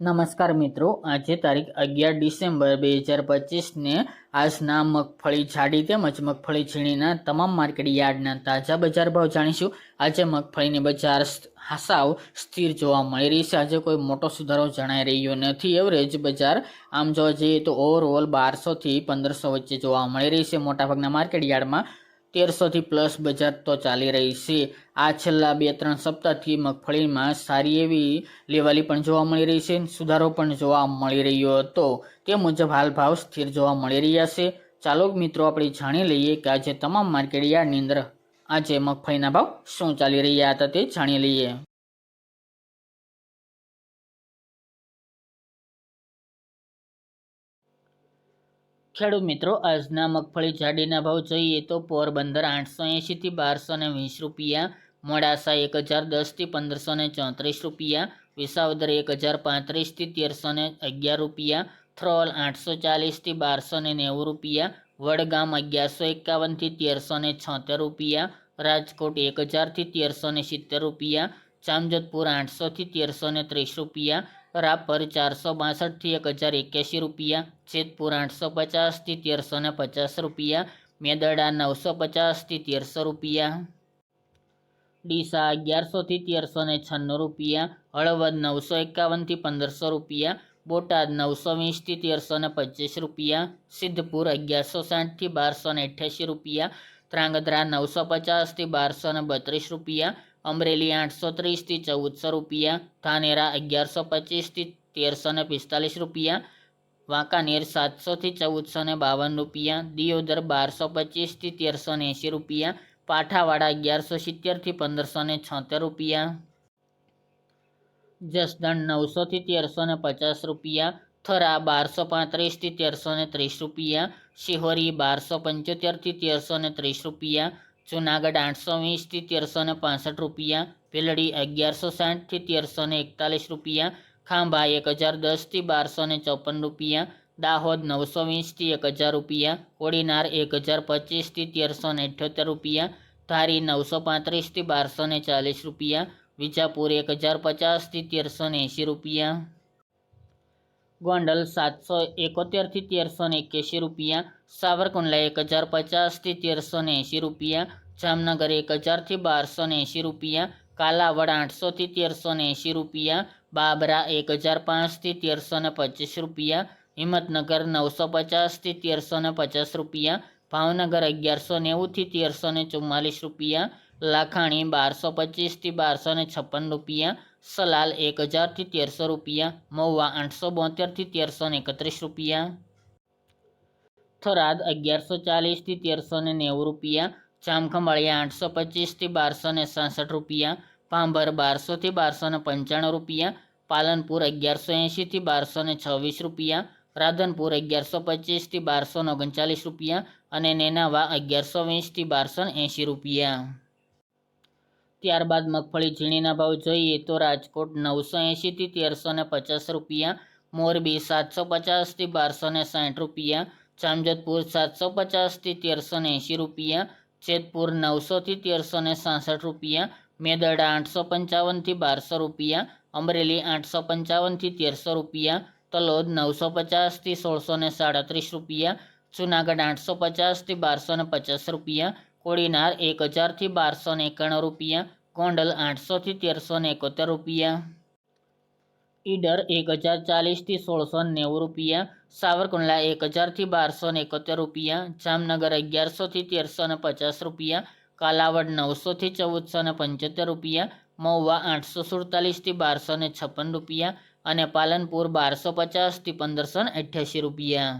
નમસ્કાર મિત્રો, આજે તારીખ અગિયાર ડિસેમ્બર બે હજાર પચીસને આજના મગફળી જાડી તેમજ મગફળી ઝીણીના તમામ માર્કેટ યાર્ડના તાજા બજાર ભાવ જાણીશું. આજે મગફળીની બજાર સાવ સ્થિર જોવા મળી રહી છે. આજે કોઈ મોટો સુધારો જણાઈ રહ્યો નથી. એવરેજ બજાર આમ જોવા જઈએ તો ઓવરઓલ બારસોથી પંદરસો વચ્ચે જોવા મળી રહી છે. મોટાભાગના માર્કેટ યાર્ડમાં તેરસોથી પ્લસ બજાર તો ચાલી રહી છે. આ છેલ્લા બે, ત્રણ સપ્તાહથી મગફળીમાં સારી એવી લેવાલી પણ જોવા મળી રહી છે. સુધારો પણ જોવા મળી રહ્યો હતો. તે મુજબ હાલ ભાવ સ્થિર જોવા મળી રહ્યા છે. ચાલો મિત્રો, આપણે જાણી લઈએ કે આજે તમામ માર્કેટ યાર્ડની અંદર આજે મગફળીના ભાવ શું ચાલી રહ્યા હતા તે જાણી લઈએ. ખેડૂત મિત્રો, આજના મગફળી જાડીના ભાવ જોઈએ તો પોરબંદર આઠસો એંશીથી બારસો ને વીસ રૂપિયા, મોડાસા એક હજાર દસથી પંદરસો ને ચોત્રીસ રૂપિયા, વિસાવદર એક હજાર પાંત્રીસથી તેરસો ને અગિયાર રૂપિયા, થ્રોલ આઠસો ચાલીસથી બારસો ને નેવું રૂપિયા, વડગામ અગિયારસો એકાવનથી તેરસો ને છોતેર રૂપિયા, રાજકોટ એક હજારથી તેરસો ને સિત્તેર રૂપિયા, જામજોધપુર આઠસોથી તેરસો ને ત્રીસ રૂપિયા રાપર ચારસો બાસઠથી એક હજાર એક્યાસી રૂપિયા જેતપુર આઠસો પચાસથી તેરસો ને પચાસ રૂપિયા, મેદડા નવસો પચાસથી તેરસો રૂપિયા. ડીસા અગિયારસોથી તેરસો ને છન્નું રૂપિયા, હળવદ નવસો એકાવનથી પંદરસો રૂપિયા, બોટાદ નવસો વીસથી તેરસો ને પચીસ રૂપિયા, સિદ્ધપુર અગિયારસો સાઠથી બારસો ને અઠ્યાસી રૂપિયા ત્રાંગધ્રા નવસો પચાસથી બારસો ને બત્રીસ રૂપિયા અમરેલી આઠસો ત્રીસથી ચૌદસો રૂપિયા, ધાનેરા અગિયારસો પચીસથી તેરસો ને પિસ્તાલીસ રૂપિયા, વાંકાનેર સાતસોથી ચૌદસો ને બાવન રૂપિયા, દિયોદર બારસો પચીસથી તેરસો ને એંસી રૂપિયા, પાઠાવાડા અગિયારસો સિત્તેરથી પંદરસો ને છોતેર રૂપિયા. જસદણ નવસોથી તેરસો ને પચાસ રૂપિયા, થરા બારસો પાંત્રીસથી તેરસો ને ત્રીસ રૂપિયા, શિહોરી બારસો પંચોતેરથી તેરસો ને ત્રીસ રૂપિયા જુનાગઢ આઠસો વીસથી તેરસો ને પાસઠ રૂપિયા ભીલડી અગિયારસો સાઠથી તેરસો ને એકતાલીસ રૂપિયા, ખાંભા એક હજાર દસથી બારસો ને ચોપન રૂપિયા, દાહોદ નવસો વીસથી એક હજાર રૂપિયા, કોડીનાર એક હજાર પચીસથી તેરસો ને અઠ્યોતેર રૂપિયા, ધારી નવસો પાંત્રીસથી બારસો ને ચાલીસ રૂપિયા, વિજાપુર એક હજાર પચાસથી તેરસો ને એંશી રૂપિયા. ગોંડલ સાતસો એકોતેરથી તેરસો ને એક્યાસી રૂપિયા, સાવરકુંડલા એક હજાર પચાસથી તેરસો ને એંશી રૂપિયા, જામનગર એક હજારથી બારસો ને એંશી રૂપિયા, કાલાવડ આઠસોથી તેરસો ને એંશી રૂપિયા, બાબરા એક હજાર પાંચથી તેરસો ને પચીસ રૂપિયા, હિંમતનગર નવસો પચાસથી તેરસો ને પચાસ રૂપિયા, ભાવનગર અગિયારસો નેવુંથી તેરસો ને ચુમ્માલીસ રૂપિયા, લાખાણી બારસો પચીસથી બારસો ને છપ્પન રૂપિયા સલાલ એક હજારથી તેરસો રૂપિયા, મહુવા આઠસો બોતેરથી તેરસો ને એકત્રીસ રૂપિયા. થરાદ અગિયારસો ચાલીસથી તેરસો ને નેવું રૂપિયા, જામખંભાળિયા આઠસો પચીસથી બારસો ને સાસઠ રૂપિયા, પાંભર બારસોથી બારસો ને પંચાણું રૂપિયા, પાલનપુર અગિયારસો એંશીથી બારસો ને છવ્વીસ રૂપિયા, રાધનપુર અગિયારસો પચીસથી બારસો ને ઓગણચાલીસ રૂપિયા અને નેનાવા અગિયારસો વીસથી બારસો એંશી રૂપિયા. ત્યારબાદ મગફળી ઝીણીના ભાવ જોઈએ તો રાજકોટ નવસો એંશીથી તેરસો ને પચાસ રૂપિયા, મોરબી સાતસો પચાસથી બારસો ને સાઠ રૂપિયા, જામજોધપુર સાતસો પચાસથી તેરસો ને એંશી રૂપિયા, જેતપુર નવસોથી તેરસો ને સાસઠ રૂપિયા મેદરડા આઠસો પંચાવનથી બારસો રૂપિયા, અમરેલી આઠસો પંચાવનથી તેરસો રૂપિયા, તલોદ નવસો પચાસથી સોળસો ને સાડત્રીસ રૂપિયા, જુનાગઢ આઠસો પચાસથી બારસો ને પચાસ રૂપિયા કોડીનાર એક હજારથી બારસો ને એકાણું રૂપિયા, ગોંડલ આઠસોથી તેરસો ને એકોતેર રૂપિયા. ઈડર એક હજાર ચાલીસથી સોળસો નેવું રૂપિયા, સાવરકુંડલા એક હજારથી બારસો ને એકોતેર રૂપિયા, જામનગર અગિયારસોથી તેરસો ને પચાસ રૂપિયા, કાલાવડ નવસોથી ચૌદસો ને પંચોતેર રૂપિયા, મહુવા આઠસો સુડતાલીસથી બારસો ને છપ્પન રૂપિયા અને પાલનપુર બારસો પચાસથી પંદરસો ને અઠ્યાસી રૂપિયા.